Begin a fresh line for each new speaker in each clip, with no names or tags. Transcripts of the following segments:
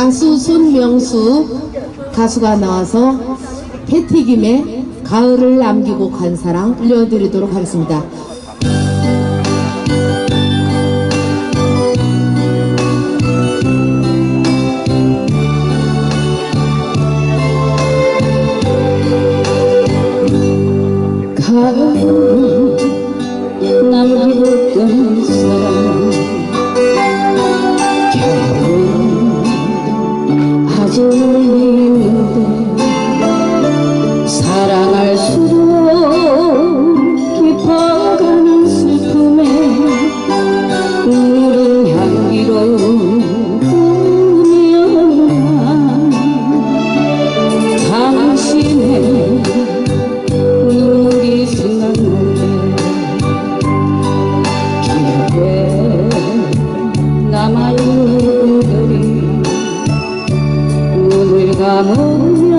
가수 손명수 가수가 나와서 패티김의 가을을 남기고 간 사랑 들려드리도록 하겠습니다.
amor mío.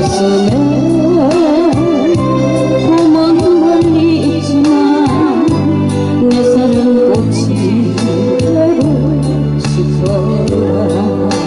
가슴에 구멍 멀리 있지만 내 사랑 꽃이 되고 싶어.